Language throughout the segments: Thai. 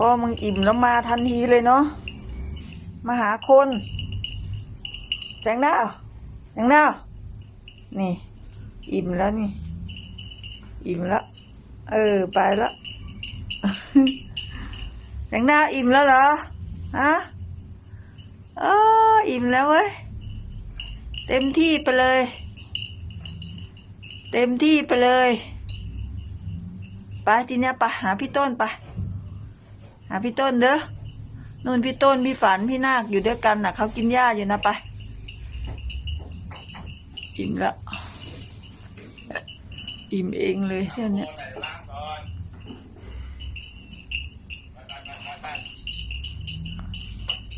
พอมึงอิ่มแล้วมาทันทีเลยเนาะมาหาคนแสงดาวแสงดาวนี่ อิ่มแล้วนี่ อิ่มแล้ว เออ ไปแล้วแสงดาวอิ่มแล้วเหรอฮะอ๋ออิ่มแล้วเว้ยเต็มที่ไปเลย เต็มที่ไปเลยไปทีเนี้ยไปหาพี่ต้นไป หาพี่ต้นเด้อนู่นพี่ต้นพี่ฝันพี่นาคอยู่ด้วยกันน่ะเขากินหญ้าอยู่นะไปอิ่มล้วอิ่มเองเลยเรื่องเนี้ย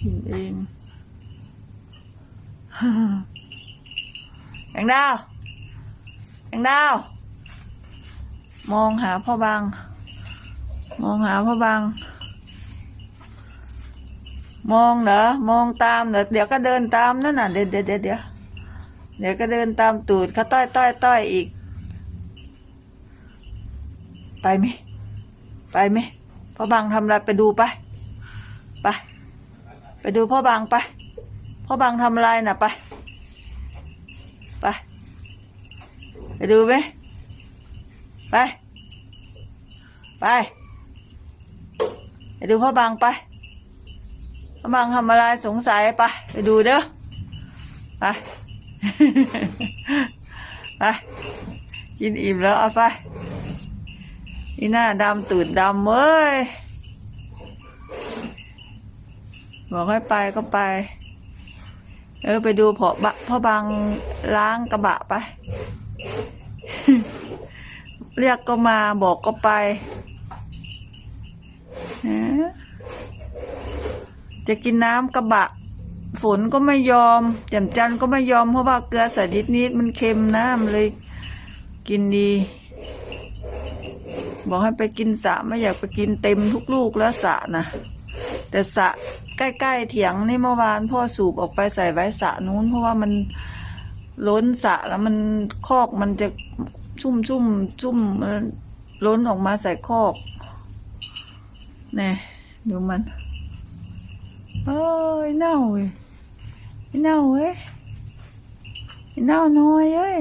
อิ่มเองแองดาวแองดาว มองหาพ่อบาง มองหาพ่อบาง มองเหรอมองตามเหรอเดี๋ยวก็เดินตามนั่นน่ะเดี๋ยวเดี๋ยวเดี๋ยวเดี๋ยวเดี๋ยวก็เดินตามตูดเขาต้อยต้อยต้อยอีก ไปไหมไปไหมพ่อบางทำอะไรไปดูไปไปไปดูพ่อบางไปพ่อบางทำอะไรน่ะไปไปไปดูไหมไปไปไปดูพ่อบางไป พ่อบางทำอะไรสงสัยไปไปดูเด้อไป ไป กินอิ่มแล้วเอาไปนี่หน้าดำตูดดำเว้ยบอกให้ไปก็ไป เออไปดูพ่อบะพ่อบางล้างกระบะไป เรียกก็มาบอกก็ไปฮะ จะกินน้ำกระบะ ฝนก็ไม่ยอมแจ่มจันก็ไม่ยอมเพราะว่าเกลือใส่นิดนิดๆมันเค็มนะมันเลย กินดี บอกให้ไปกินสระไม่อยากไปกินเต็มทุกลูกแล้วสระนะแต่สระใกล้ๆเถียงนี่เมื่อวานพ่อสูบออกไปใส่ไว้สระนู้น เพราะว่ามันล้นสระแล้วมันคอกมันจะซุ่มซุ่มซุ่มล้นออกมาใส่คอกนี่ดูมัน โอ้ยเน่าเว้